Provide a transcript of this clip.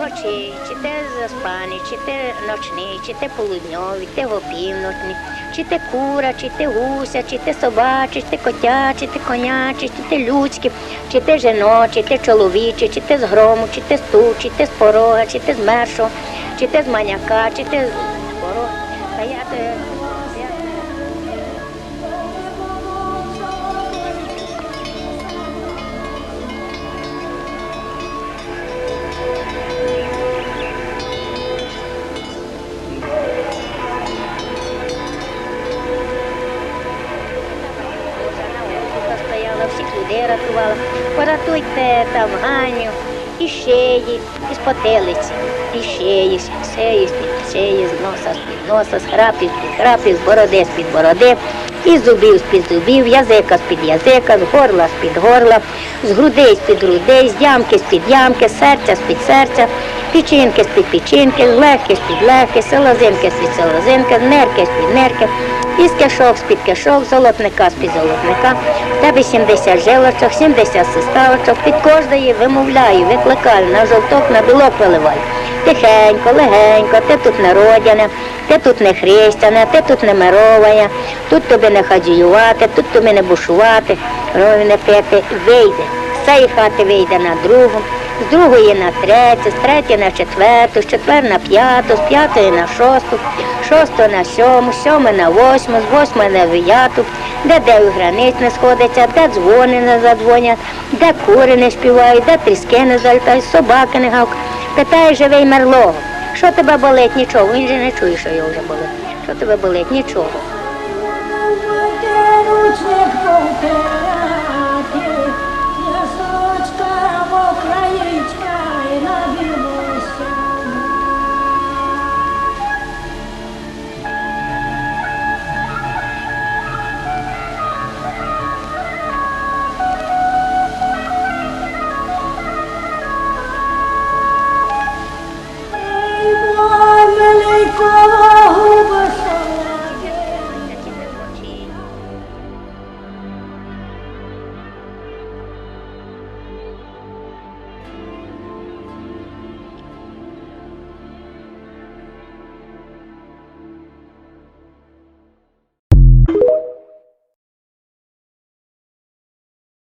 ночей, чи те заспаний, чи те ночний, чи те полудньовий, те опівночний, чи те кура, чи те гуся, чи те собаче, чи те котя, чи те коняче, чи те людське, чи те жіноче, чи те чоловіче, чи те з грому, чи те з ту, чи те з порога, чи те з мершого, чи те з маняка, чи те з порога. Людей рятувала. Поратуйте там Ганю, і шиї, і з потилиці, і шиї, все є, з шиї, з носа, з-під носа, з храпів, з-під храпів, з бороди, з-під бороди, і з зубів, з-під зубів, язика з-під язика, з горла, з-під горла, з грудей, з-під грудей, з ямки, з-під ямки, з серця, з-під серця, печінки, з-під печінки, з легки, з-під легки, з селезинки, з-під селезинки, з нерки, з-під нерки, із кишок, з-під кишок, золотника, з-під золотника. В тебе 70 жилочок, 70 суставочок, під кожної вимовляю, викликаю, на жовток, на білок виливаю. Тихенько, легенько, ти тут не родяне, ти тут не хрестяне, ти тут не мировая, тут тобі не хадіювати, тут тобі не бушувати, крові не пити, вийде. З цієї хати вийде на другу, з другої на третю, з третьої на четверту, з четвер на п'яту, з п'ятої на шосту, з шостої на сьому, з сьомої на восьму, з восьмої на дев'яту, де дев'ять границь не сходиться, де дзвони не задзвонять, де кури не співають, де тріски не залітають, собаки не гавкають. Питає живий мерлого, що тебе болить? Нічого. Він же не чує, що його вже болить. Що тебе болить? Нічого. মালিকা